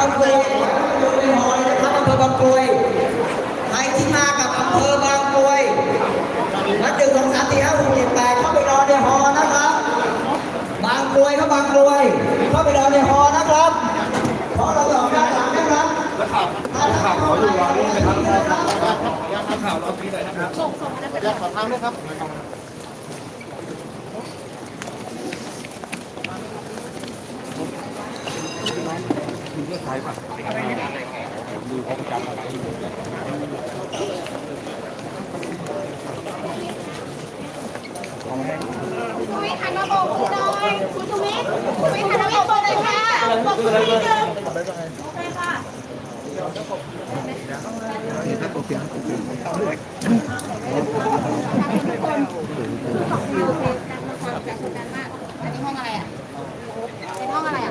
ของอำเภอบางกรวยอยู่ในหอเลยนะครับอำเภอบางกรวยใครที่มากับอำเภอบางกรวยนัดหนึ่งสองสามสี่ห้าหกเจ็ดแปดเข้าไปรอในหอนะครับ บางกรวยครับบางกรวย เข้าไปรอในหอนะครับเพราะเราจะออกด้านหลังนะครับถ้าข่าวเขาอยู่รอนี่นะครับข่าวเราทีเลยนะครับอยากขอทางด้วยครับ คุณเลือกใครป่ะดูเขาประจำอะไรคุณวิทย์หันมาบอกคุณหน่อยคุณชูวิทย์คุณวิทย์หันมาบอกคุณหน่อยค่ะบอกคุณนิดนึงโอเคค่ะอันนี้ห้องอะไรอะเป็นห้องอะไรอะ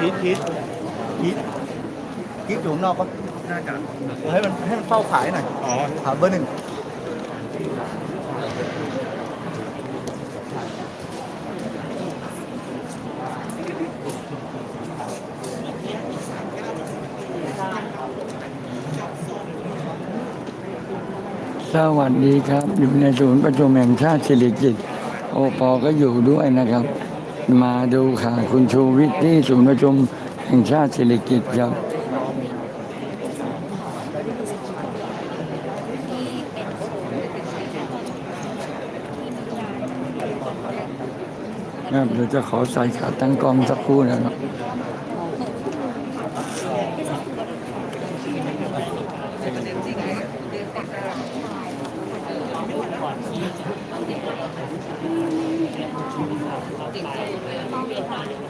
คิดคิดคิดคิดอยู่ข้างนอกก็น่าจะให้มันให้มันเฝ้าขายหน่อยอ๋อถามเบอร์หนึ่งสวัสดีครับ อยู่ในศูนย์ประชุมแห่งชาติสิริกิติ์โอปอก็อยู่ด้วยนะครับ มาดูข่าวคุณชูวิทย์ที่ศูนย์ประชุมแห่งชาติสิริกิติ์ครับครับเดี๋ยวจะขอใส่ขาตั้งกล้องสักครู่นะครับ 方便大家。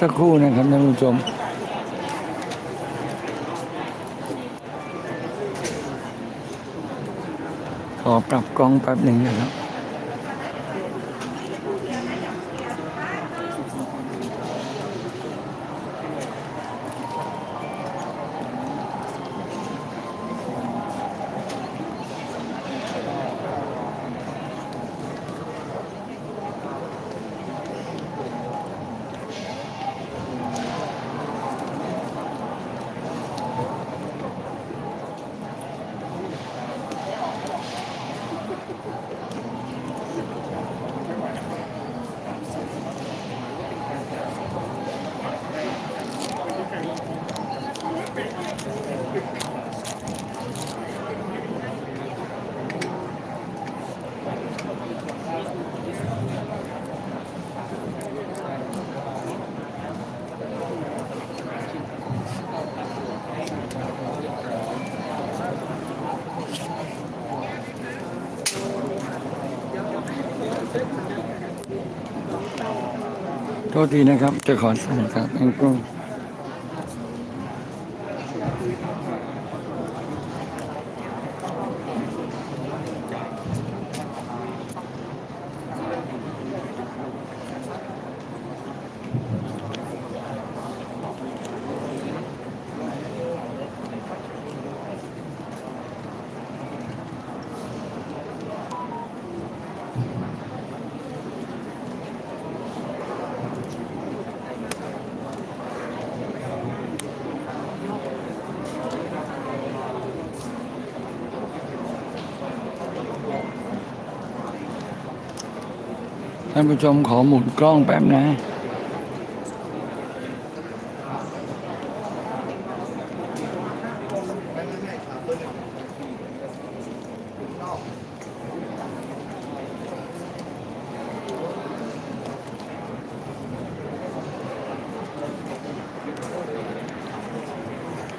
สักครู่นะครับท่านผู้ชมขอปรับกล้องแป๊บหนึ่งนะครับ โทษทีนะครับ จะขอสั่งครับแองกงานผู้ชมขอหมุนกล้องแป๊บนะ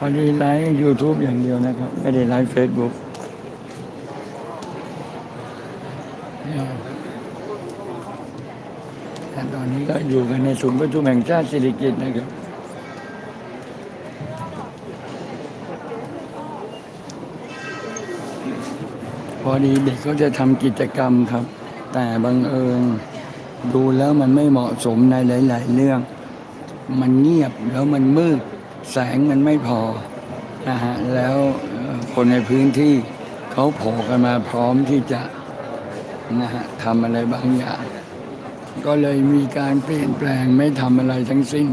พอดีไลฟ์ YouTube อย่างเดียวนะครับ ไม่ได้ไลฟ์ Facebook แต่ตอนนี้ ก็อยู่กันในศูนย์ประชุมแห่งชาติสิริกิติ์นะครับพอดีเด็กเขาจะทำกิจกรรมครับ แต่บังเอิญดูแล้วมันไม่เหมาะสมในหลาย ๆ เรื่อง มันเงียบแล้วมันมืด แสงมันไม่พอนะฮะแล้วคนในพื้นที่เขาโผล่กันมาพร้อมที่จะนะฮะทำอะไรบางอย่าง ก็เลยมีการเปลี่ยนแปลงไม่ทำอะไรทั้งสิ้น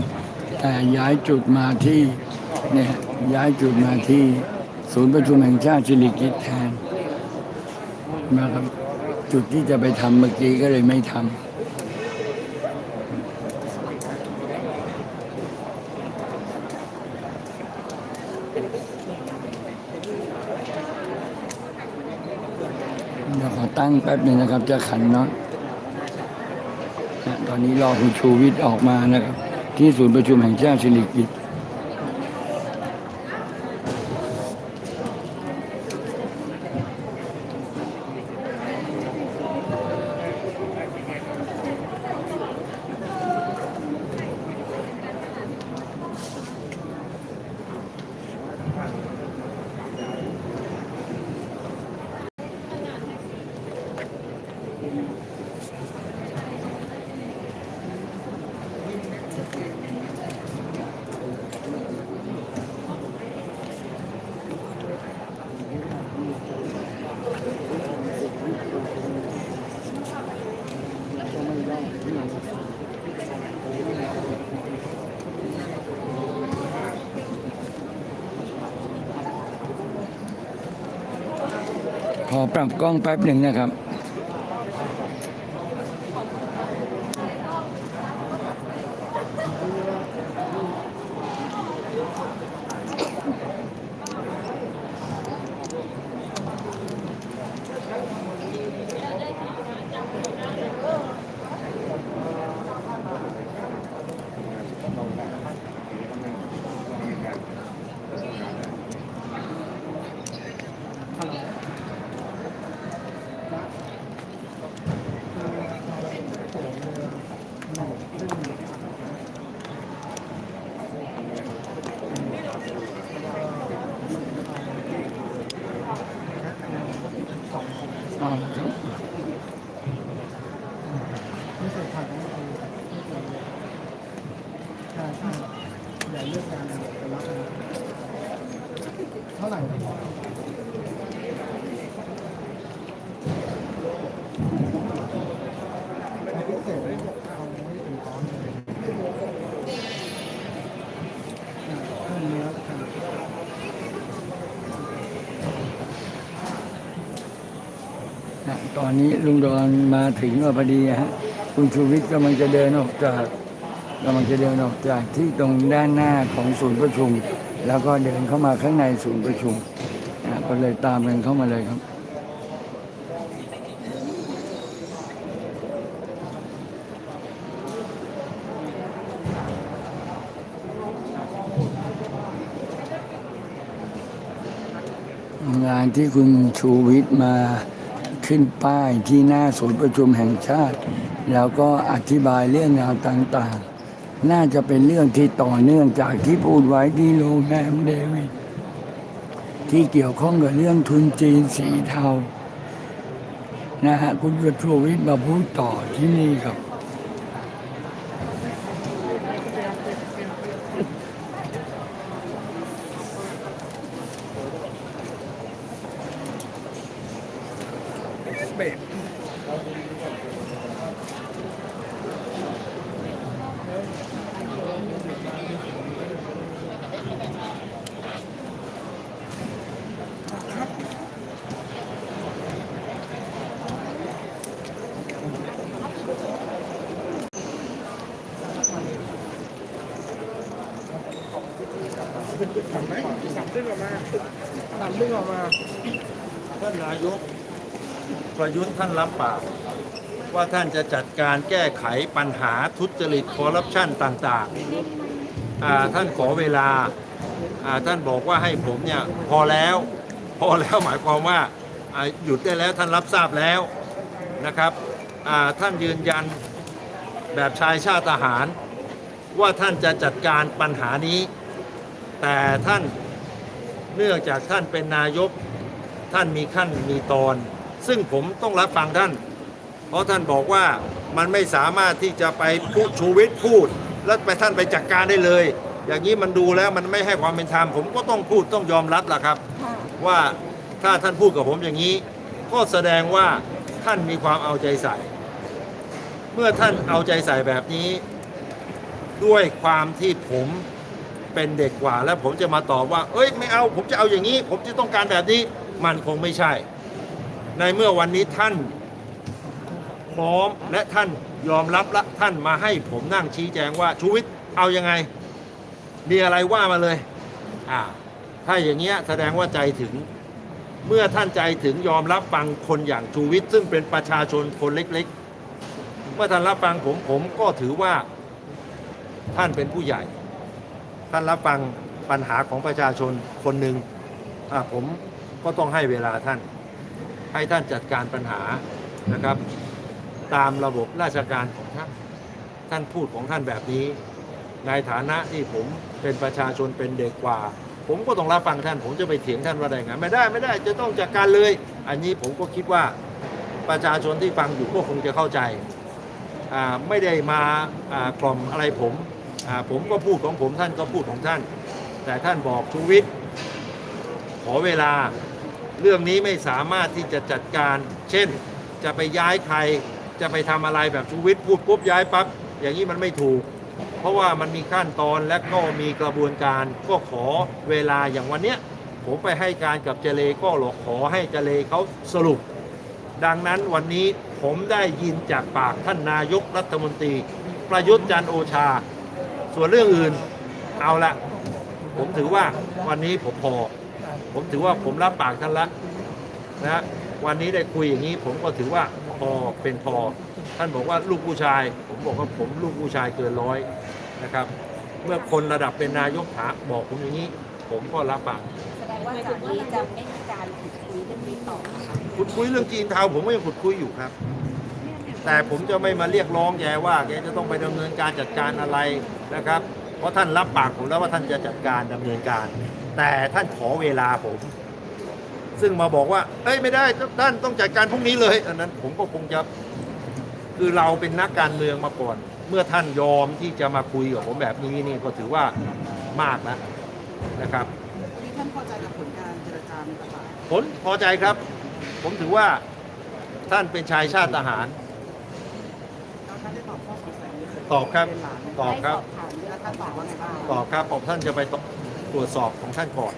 แต่ย้ายจุดมาที่เนี่ยย้ายจุดมาที่ศูนย์ประชุมแห่งชาติสิริกิติ์แทนนะครับจุดที่จะไปทำเมื่อกี้ก็เลยไม่ทำเดี๋ยวขอตั้งแป๊บหนึ่งนะครับจะขันน็อตนะ ตอนนี้รอคุณชูวิทย์ออกมานะครับ ที่ศูนย์ประชุมแห่งชาติสิริกิติ์ขอ ปรับกล้องแป๊บหนึ่งนะครับ ตอนนี้ลุงดอนมาถึงก็พอดีฮะคุณชูวิทย์กำลังจะเดินออกจากกำลังจะเดินออกจากที่ตรงด้านหน้าของศูนย์ประชุม แล้วก็เดินเข้ามาข้างในศูนย์ประชุมนะก็เลยตามกันเข้ามาเลยครับงานที่คุณชูวิทย์มา ขึ้นป้ายที่หน้าศูนย์ประชุมแห่งชาติ แล้วก็อธิบายเรื่องราวต่างๆ น่าจะเป็นเรื่องที่ต่อเนื่องจากที่พูดไว้ที่โรงแรมเดวิดที่เกี่ยวข้องกับเรื่องทุนจีนสีเทานะฮะคุณชูวิทย์มาพูดต่อที่นี่ครับ รยุทธ์ท่านรับปากว่าท่านจะจัดการแก้ไขปัญหาทุจริตคอร์รัปชันต่างๆ ท่านขอเวลาท่านบอกว่าให้ผมเนี่ยพอแล้ว พอแล้วหมายความว่าหยุดได้แล้วท่านรับทราบแล้วนะครับท่านยืนยันแบบชายชาติทหาร ว่าท่านจะจัดการปัญหานี้ แต่ท่านเนื่องจากท่านเป็นนายกท่านมีขั้นมีตอน ซึ่งผมต้องรับฟังท่าน เพราะท่านบอกว่ามันไม่สามารถที่จะไปพูดชูวิทย์พูด แล้วไปท่านไปจัดการได้เลย อย่างนี้มันดูแล้วมันไม่ให้ความเป็นธรรมผมก็ต้องพูดต้องยอมรับล่ะครับ ว่าถ้าท่านพูดกับผมอย่างนี้ ก็แสดงว่าท่านมีความเอาใจใส่ เมื่อท่านเอาใจใส่แบบนี้ ด้วยความที่ผมเป็นเด็กกว่าแล้วผมจะมาตอบว่า เอ้ยไม่เอาผมจะเอาอย่างนี้ ผมจะต้องการแบบนี้ มันคงไม่ใช่ ในเมื่อวันนี้ท่านพร้อมและท่านยอมรับและท่านมาให้ผมนั่งชี้แจงว่าชูวิทย์เอายังไง มีอะไรว่ามาเลยอ่าถ้าอย่างเงี้ยแสดงว่าใจถึงเมื่อท่านใจถึงยอมรับฟังคนอย่างชูวิทย์ซึ่งเป็นประชาชนคนเล็กๆ เมื่อท่านรับฟังผมผมก็ถือว่าท่านเป็นผู้ใหญ่ ท่านรับฟังปัญหาของประชาชนคนหนึ่งผมก็ต้องให้เวลาท่าน ให้ท่านจัดการปัญหานะครับ ตามระบบราชการของท่านท่านพูดของท่านแบบนี้ ในฐานะที่ผมเป็นประชาชนเป็นเด็กกว่า ผมก็ต้องรับฟังท่าน ผมจะไปเถียงท่านว่าได้ไงไม่ได้ไม่ได้จะต้องจัดการเลย อันนี้ผมก็คิดว่าประชาชนที่ฟังอยู่ก็คงจะเข้าใจาไม่ได้มาากล่อมอะไรผมผมก็พูดของผมท่านก็พูดของท่าน แต่ท่านบอกชูวิทย์ขอเวลา เรื่องนี้ไม่สามารถที่จะจัดการ เช่น จะไปย้ายใคร จะไปทำอะไรแบบชูวิทย์พูดปุ๊บย้ายปั๊บ อย่างนี้มันไม่ถูก เพราะว่ามันมีขั้นตอนและก็มีกระบวนการก็ขอเวลาอย่างวันเนี้ยผมไปให้การกับเจเลก็หลอกขอให้เจเลเขาสรุป ดังนั้นวันนี้ผมได้ยินจากปากท่านนายกรัฐมนตรี ประยุทธ์จันโอชา ส่วนเรื่องอื่นเอาละผมถือว่าวันนี้ผมพอ ผมถือว่าผมรับปากท่านละนะฮะวันนี้ได้คุยอย่างนี้ ผมก็ถือว่าพอเป็นพอ ท่านบอกว่าลูกผู้ชาย ผมบอกว่าผมลูกผู้ชายเกินร้อยนะครับ เมื่อคนระดับเป็นนายกถามบอกผมอย่างนี้ ผมก็รับปากแสดงว่าจากนี้จะไม่มีการขุดคุยเรื่องนี้ต่อค่ะขุดคุยเรื่องจีนเทาผมก็ยังขุดคุยอยู่ครับ แต่ผมจะไม่มาเรียกร้องแกว่าแกจะต้องไปดำเนินการจัดการอะไรนะครับ เพราะท่านรับปากผมแล้วว่าท่านจะจัดการดำเนินการ แต่ท่านขอเวลาผม ซึ่งมาบอกว่า เอ้ยไม่ได้ท่านต้องจัดการพรุ่งนี้เลยอันนั้นผมก็คงจะคือเราเป็นนักการเมืองมาก่อน เมื่อท่านยอมที่จะมาคุยกับผมแบบนี้นี่ก็ถือว่ามากแล้วนะครับที่ท่านพอใจกับผลการเจรจาไหมครับผลพอใจครับ ผมถือว่าท่านเป็นชายชาติทหาร แล้วท่านได้ตอบข้อสงสัยนี้ตอบครับเป็นหลานตอบครับแล้วท่านตอบว่าไงบ้าง ตอบครับผมท่านจะไปต ตรวจสอบของท่านก่อน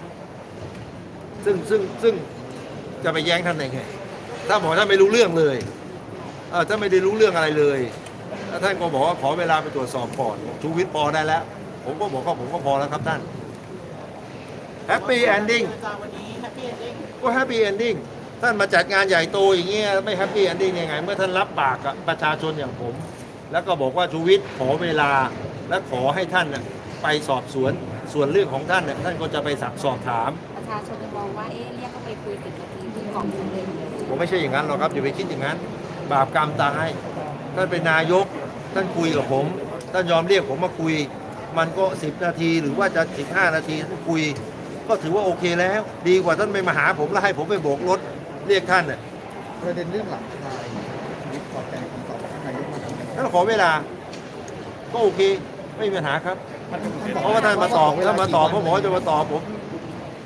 ซึ่งซึ่งซึ่งจะไปแย้งท่านได้ไง ถ้าบอกท่านไม่รู้เรื่องเลยเออถ้าไม่ได้รู้เรื่องอะไรเลยแล้วท่านก็บอกว่าขอเวลาไปตรวจสอบก่อนชูวิทย์พอได้แล้ว ผมก็บอกว่าผมก็พอแล้วครับท่านแฮปปี้เอนดิ้งก็แฮปปี้เอนดิ้งท่านมาจัดงานใหญ่โตอย่างเงี้ยไม่แฮปปี้เอนดิ้งยังไง เมื่อท่านรับปากกับประชาชนอย่างผม แล้วก็บอกว่าชูวิทย์ขอเวลาและขอให้ท่านไปสอบสวน ส่วนเรื่องของท่านน่ะท่านก็จะไปสักสอบถาม ประชาชนมองว่าเอ๊ะเรียกเขาไปคุยสิบนาทีคือกล่องสำเร็จเลยผมไม่ใช่อย่างนั้นหรอกครับอย่าไปคิดอย่างนั้น บาปกรรมตายท่านเป็นนายก ท่านคุยกับผม ท่านยอมเรียกผมมาคุย มันก็10นาทีหรือว่าจะ15นาทีท่านคุย ก็ถือว่าโอเคแล้ว ดีกว่าท่านไปมาหาผมแล้วให้ผมไปโบกรถเรียกท่านน่ะประเด็นเรื่องหลังคายวิทย์ขอใจคำตอบของท่านนายกมาทำกันท่านขอเวลา ก็โอเค ไม่มีปัญหาครับ เพราะว่าท่านมาตอบท่านมาตอบเพราะหมอจะมาตอบผม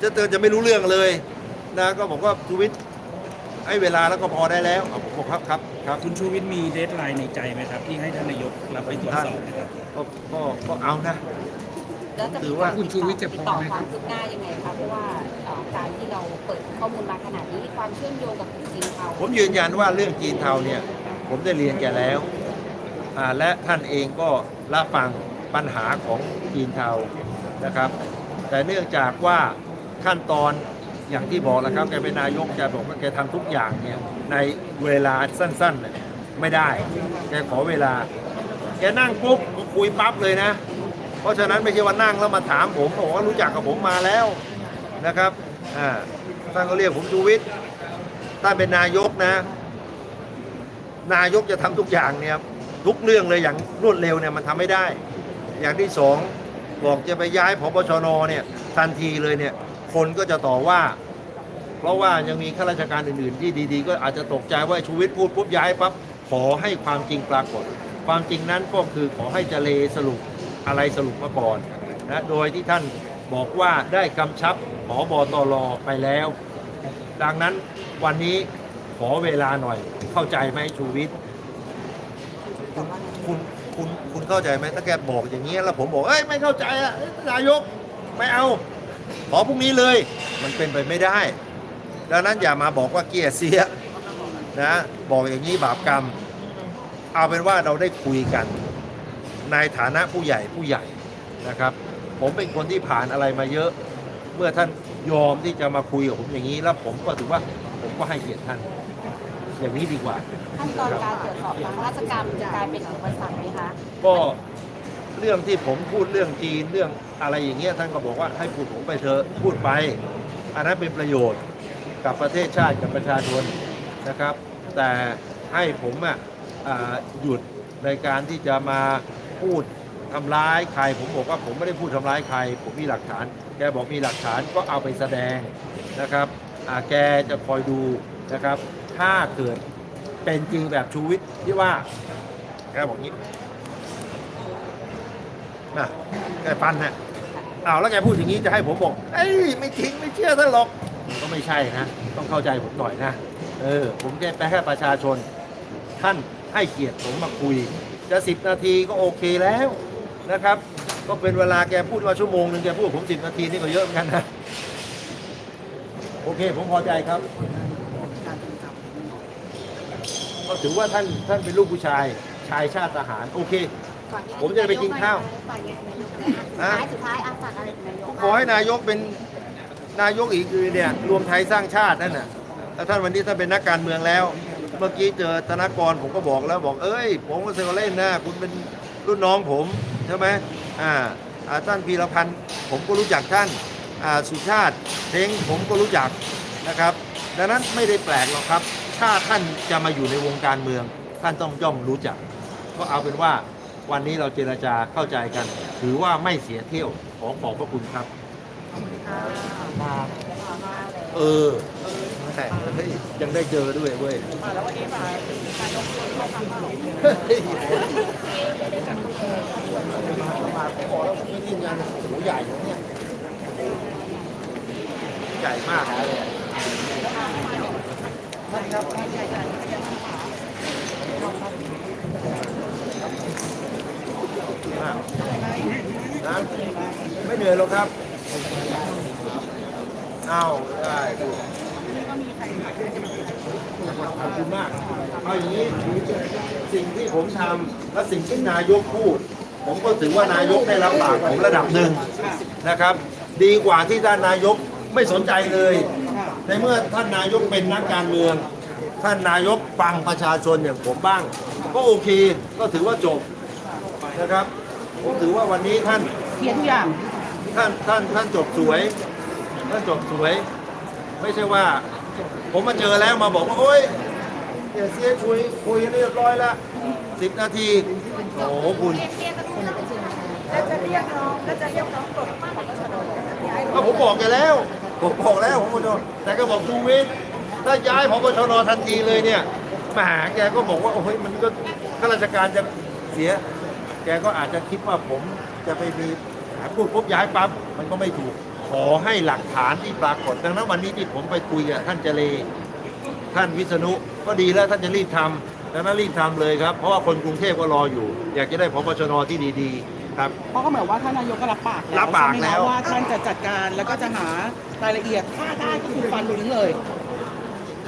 จะเตือนจะไม่รู้เรื่องเลยนะก็บอกว่าชูวิทย์ให้เวลาแล้วก็พอได้แล้วอะผมบอกครับครับครับคุณชูวิทย์มีเดทไลน์ในใจไหมครับ ที่ให้ท่านนายกรับไปตรวจสอบนะครับก็ก็ก็เอานะแล้วจะถือว่าคุณชูวิทย์จะติดต่อความคืบหน้ายังไงคะเพราะว่าเอ่อการที่เราเปิดข้อมูลมาขนาดนี้ความเชื่อมโยงกับจริงเขาผมยืนยันว่าเรื่องจีนเทาเนี่ย ผมได้เรียนแกแล้วอ่าและท่านเองก็รับฟัง ปัญหาของจีนเทานะครับ แต่เนื่องจากว่าขั้นตอนอย่างที่บอกแล้วครับแกเป็นนายกแกบอกว่าแกทำทุกอย่างเนี่ยในเวลาสั้นๆไม่ได้ แกขอเวลา แกนั่งปุ๊บก็คุยปั๊บเลยนะ เพราะฉะนั้นไม่ใช่ว่านั่งแล้วมาถามผมบอกว่ารู้จักกับผมมาแล้วนะครับอ่าท่านก็เรียกผมชูวิทย์ท่านเป็นนายกนะ นายกจะทำทุกอย่างเนี่ยทุกเรื่องเลยอย่างรวดเร็วเนี่ยมันทำไม่ได้ อย่างที่สองบอกจะไปย้ายพบชนเนี่ยทันทีเลยเนี่ยคนก็จะต่อว่า เพราะว่ายังมีข้าราชการอื่นๆ ที่ดีๆ ก็อาจจะตกใจว่าชูวิทย์พูดปุ๊บย้ายปั๊บขอให้ความจริงปรากฏ ความจริงนั้นก็คือขอให้เจเลสรุปอะไรสรุปมาก่อนนะโดยที่ท่านบอกว่าได้กำชับผอบอตรไปแล้ว ดังนั้นวันนี้ขอเวลาหน่อยเข้าใจไหมชูวิทย์คุณคุณคุณ เข้าใจไหมถ้าแกบอกอย่างนี้แล้วผมบอกเอ้ยไม่เข้าใจอะนายกไม่เอา ขอพรุ่งนี้เลย มันเป็นไปไม่ได้ ดังนั้นอย่ามาบอกว่าเกลียเสียนะบอกอย่างนี้บาปกรรม เอาเป็นว่าเราได้คุยกัน ในฐานะผู้ใหญ่ผู้ใหญ่นะครับ ผมเป็นคนที่ผ่านอะไรมาเยอะ เมื่อท่านยอมที่จะมาคุยกับผมอย่างนี้ แล้วผมก็ถือว่าผมก็ให้เกียรติท่าน อย่างนี้ดีกว่าขั้นตอนการตรวจสอบทางราชการจะกลายเป็นอุปสรรคไหมคะก็เรื่องที่ผมพูดเรื่องจีนเรื่องอะไรอย่างเงี้ยท่านก็บอกว่าให้พูดผมไปเถอะพูดไป อันนั้นเป็นประโยชน์กับประเทศชาติกับประชาชนนะครับ แต่ให้ผมอะอ่าหยุดในการที่จะมาพูดทำร้ายใคร ผมบอกว่าผมไม่ได้พูดทำร้ายใคร ผมมีหลักฐาน แกบอกมีหลักฐานก็เอาไปแสดงนะครับอ่าแกจะคอยดูนะครับ ถ้าเกิดเป็นจริงแบบชูวิทย์ที่ว่าแกบอกงี้นะแกฟันน่ะอ้าวแล้วแกพูดอย่างนี้จะให้ผมบอกเอ้ยไม่จริงไม่เชื่อท่านหรอกก็ไม่ใช่นะ ต้องเข้าใจผมหน่อยนะ เออ ผมแค่แปแค่ประชาชน ท่านให้เกียรติผมมาคุย จะสิบนาทีก็โอเคแล้วนะครับ ก็เป็นเวลาแกพูดว่าชั่วโมงหนึ่งแกพูดผมสิบนาทีนี่ก็เยอะเหมือนกันนะ โอเค ผมพอใจครับ ก็ถือว่าท่านท่านเป็นลูกผู้ชายชายชาติทหารโอเค ผมจะไปกินข้าวสุดท้ายสุดท้ายอาฝากอะไรถึงนายกขอให้นายกเป็นนายกอีกคือเนี่ยรวมไทยสร้างชาตินั่นน่ะแล้วท่านวันนี้ท่านเป็นนักการเมืองแล้ว เมื่อกี้เจอธนากรผมก็บอกแล้วบอกเอ้ย ผมก็เซลเล่นนะคุณเป็นรุ่นน้องผมใช่ไหมอ่าอ่าท่านพีรพันธ์ผมก็รู้จักท่านอ่าสุชาติเท้งผมก็รู้จักนะครับ ดังนั้นไม่ได้แปลกหรอกครับ ถ้าท่านจะมาอยู่ในวงการเมือง ท่านต้องย่อมรู้จัก ก็เอาเป็นว่าวันนี้เราเจรจาเข้าใจกัน ถือว่าไม่เสียเที่ยวขอขอบพระคุณครับเออแต่เฮ้ยยังได้เจอด้วยเว้ยแล้ววันนี้มาการลงทุนเข้าทางเราเฮ้ยมาขอแล้วผมไม่ทีมงานหมูใหญ่นะเนี่ยใหญ่มากเลยมาก นะไม่เหนื่อยหรอกครับเอาได้ดูขอบคุณมากเอาอย่างนี้สิ่งที่ผมทำและสิ่งที่นายกพูด ผมก็ถือว่านายกได้รับปากผมระดับหนึ่งนะครับ ดีกว่าที่ท่านนายกไม่สนใจเลย ในเมื่อท่านนายกเป็นนักการเมือง ท่านนายกฟังประชาชนอย่างผมบ้าง ก็โอเคก็ถือว่าจบนะครับ ผมถือว่าวันนี้ท่านเคลียร์ทุกอย่างท่านท่านท่านจบสวย ท่านจบสวย ไม่ใช่ว่า ผมมาเจอแล้วมาบอกว่าโอ๊ยเสียเสียคุยคุยเรียบร้อยละสิบนาทีโอ้โหคุณแล้วจะเรียกน้องแล้วจะเรียกน้องปลดป้าของชนก็ผมบอกแกแล้ว ผมบอกแล้วผมบอกแต่ก็บอกชูวิทย์ถ้าย้ายพบชนทันทีเลยเนี่ยมาหาแกก็บอกว่าโอ้ยมันก็ข้าราชการจะเสีย แกก็อาจจะคิดว่าผมจะไปมีพูดปุ๊บย้ายปั๊บมันก็ไม่ถูก ขอให้หลักฐานที่ปรากฏดังนั้นวันนี้ที่ผมไปคุยกับท่านเจเลท่านวิษณุก็ดีแล้วท่านจะรีบทำดังนั้นรีบทำเลยครับ เพราะว่าคนกรุงเทพก็รออยู่ อยากจะได้พบชนที่ดี ๆ ครับ เพราะก็เหมือนว่าท่านนายกก็รับปากรับปากใช่ไหมแล้คะวว่าท่านจะจัดการแล้วก็จะหารายละเอียดถ้าได้ก็คือฟันทิ้งเลย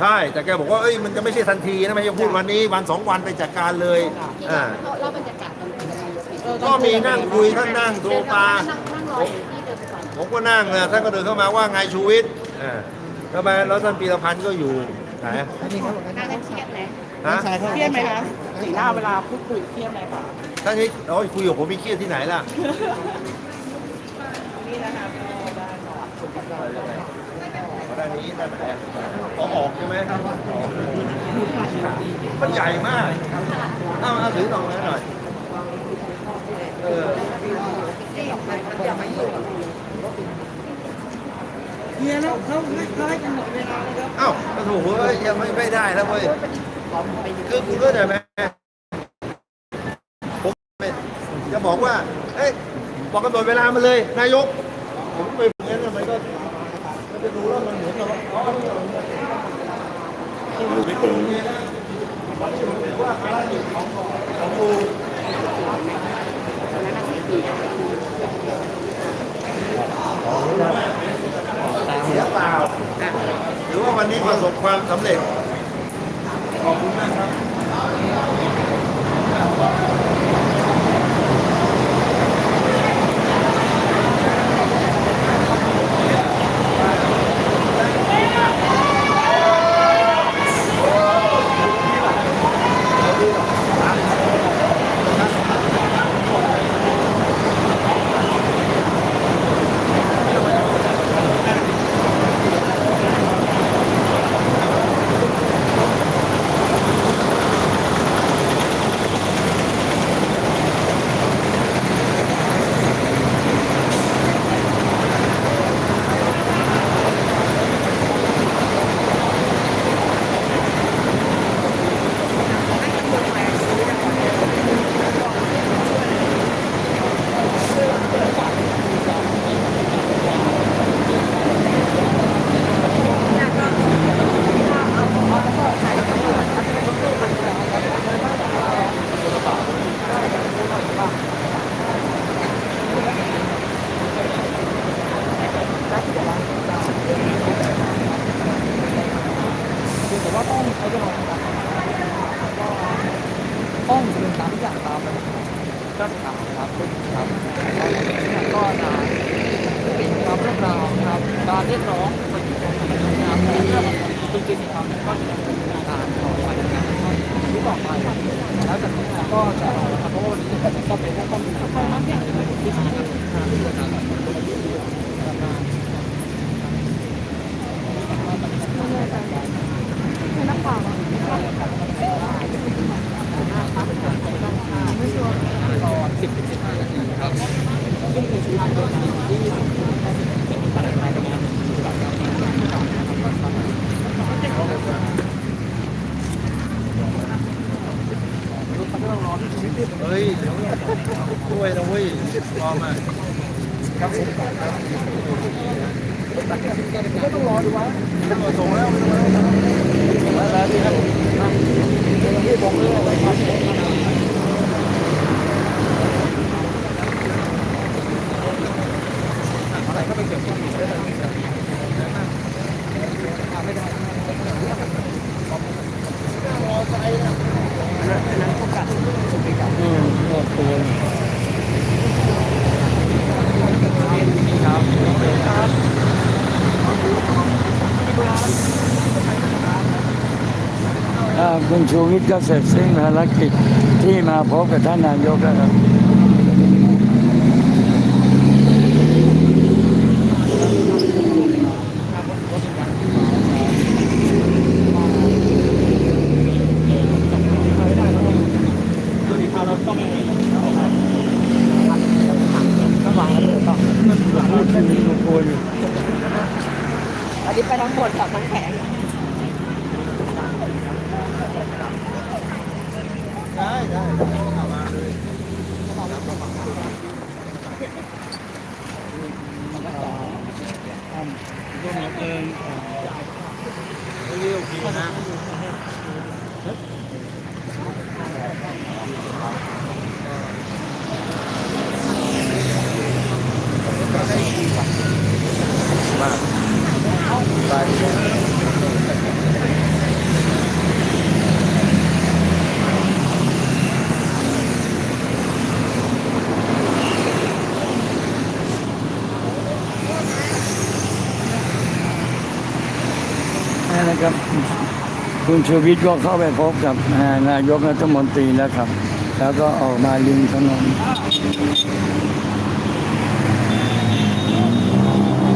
ใช่ แต่แกบอกว่าเอ้ยมันจะไม่ใช่ทันทีนะไม่ใช่พูดวันนี้วันสองวันไปจัดการเลยอ่า เราเป็นจัดการกันเออก็มีนั่งคุยท่านนั่งโซฟานั่งรอที่เดินก่อน ผมก็นั่งนะท่านก็เดินเข้ามาว่าไงชูวิทย์อ่าทำไมแล้วท่านปีรพันธ์ก็อยู่ไหนน่าจะเครียดไหมฮะ เครียดไหมคะสีหน้าเวลาพูดคุยเครียดไหมคะ ท่านนี้โอ้ยคุยกับผมมีเครียดที่ไหนล่ะ นี่นะคะได้ค่ะด้านนี้ด้านไหนออกออกใช่ไหมมันใหญ่มากเอาเอาถือตรงนั้นหน่อย เออเฮียแล้วเขาไม่เขาให้กำหนดเวลาแล้วเอ้าโอ้โหเว้ยยังไม่ไม่ได้แล้วเว้ย คือคุณก็ได้ไหมผมจะ บอกว่า เอ้ยบอกกำหนดเวลามาเลย นายก ผมไปเหมือนกันมันก็มันจะดูแล้วมันเหมือนกับว่าอ๋อไม่ตรงว่าภารกิจของของกูเสียเปล่าหรือว่าวันนี้ประสบความสำเร็จ ขอบคุณมากครับ เฮ้ยช่วยนะเว้ยพร้อมอะครับผมก็ต้องรอดูว่าส่งแล้วไม่ต้องแล้วแล้วที่ครับที่บอกเรื่องอะไรครับอะไรก็ไปเกี่ยวข้องกับเรื่องนี้อันนั้นก็กัดสุดไปกับอืมตัวครับ คุณชูวิทย์ก็เสร็จสิ้นภารกิจที่มาพบกับท่านนายกแล้วครับ อันนี้ไปทั้งหมดกับทั้งแผง นั่นนะครับ คุณชูวิทย์ก็เข้าไปพบกับนายกรัฐมนตรีแล้วครับ แล้วก็ออกมาริมถนน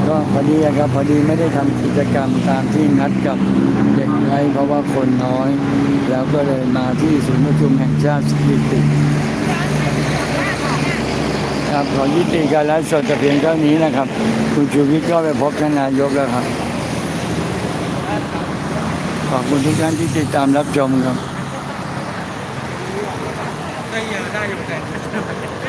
ก็พอดีครับพอดีไม่ได้ทำกิจกรรมตามที่นัดกับเด็กไว้เพราะว่าคนน้อย แล้วก็เลยมาที่ศูนย์ประชุมแห่งชาติสิริติครับขอยุติการไลฟ์สดแต่เพียงเท่านี้นะครับ คุณชูวิทย์ก็ไปพบท่านนายกแล้วครับ ขอบคุณทุกท่านที่ติดตามรับชมครับ ได้เยอะได้อยู่แต่